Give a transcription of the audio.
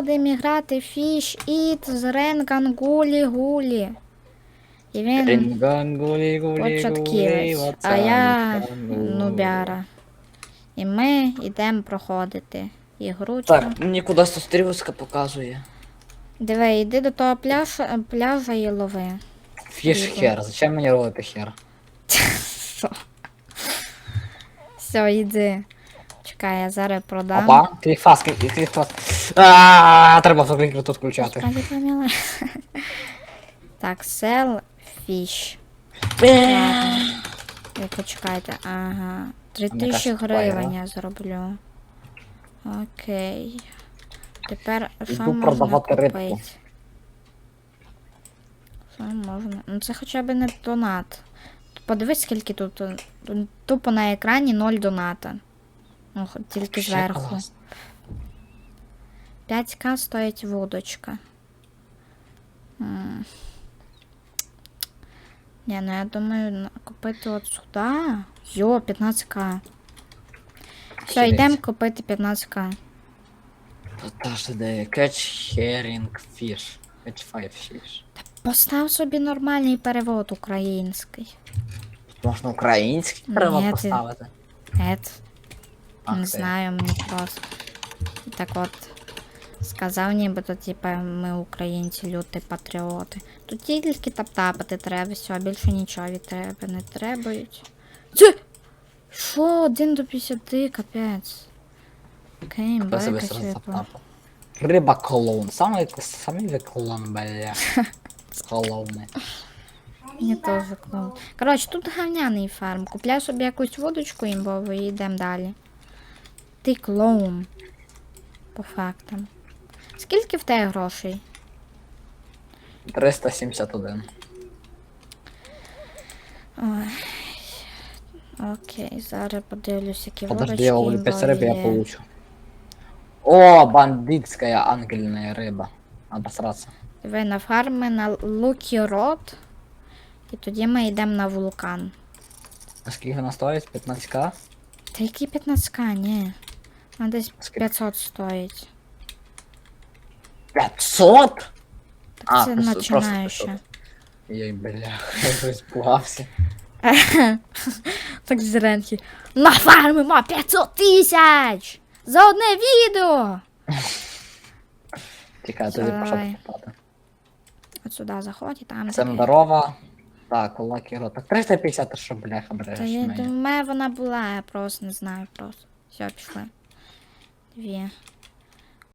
будемо грати Fish It з Ренкан Гулі Гулі. І він Рінган, гулі, гулі, гулі, початківець, а я нубяра. І ми йдемо проходити ігру. Так, мені кудись тут стрілочка показує. Диви, йди до того пляжа, пляжа і лови. Фіш хер, зачем мені робити хер? Все, йди. Чекай, я зараз продам. Опа, клікфас, клік- клікфас. Ааа, треба автоклікер тут включати. Господи, помилуй. Так, sell fish. Е. Ви почекайте, ага. 3000 гривень я зроблю. Окей. Тепер що можна купити? Що можна? Ну це хоча б не донат. Подивись, скільки тут Тупо на екрані 0 доната. Ну, тільки Ще зверху. клас. 5к стоїть вудочка. М. Ні, ну я думаю, купити от сюди. Йо, 15к. Все, Охереть. йдемо купити 15к. Та ж де catch herring fish. Catch five fish. Постав собі нормальний перевод український. Можна український Ні, перевод ти- поставити? Ет, Ах не ти. знаю, мені просто. Так от. Сказав нібито, типа, ми українці, люті патріоти. Тут тільки тап-тапати треба, все, більше нічого від тебе не требують. Це! Що, 1 до 50, капець. Себе запитав. Риба колон. Самий, самий ви колон, бля. Колони. Мені теж клоун. Коротше, тут говняний фарм. Купляй собі якусь водочку імбову і йдемо далі. Ти клоун. По фактам. Скільки в тебе грошей? 371. Ой. Окей, зараз подивлюсь, які Подожди, я ловлю 5 рыб, я получу. О, бандитская ангельная рыба. Обосраться. Диви на фарми на Лукі Рот. І тоді ми йдемо на вулкан. А скільки вона стоїть? 15к? Та які 15к, ні. Десь 500 стоїть. 500? Так А, це просто- просто починаюча. 500. Ей, бля, я испугався. Так зеленки. Нафармимо 500 тисяч! За одне відео! Тікай, тоді пішов давай. покупати. От сюди заходь і там. Всем таке. здорова. Так, кулаки рот. Так 350, що бляха береш Та я мені. думаю, вона була, я просто не знаю просто. Все, пішли. Wie?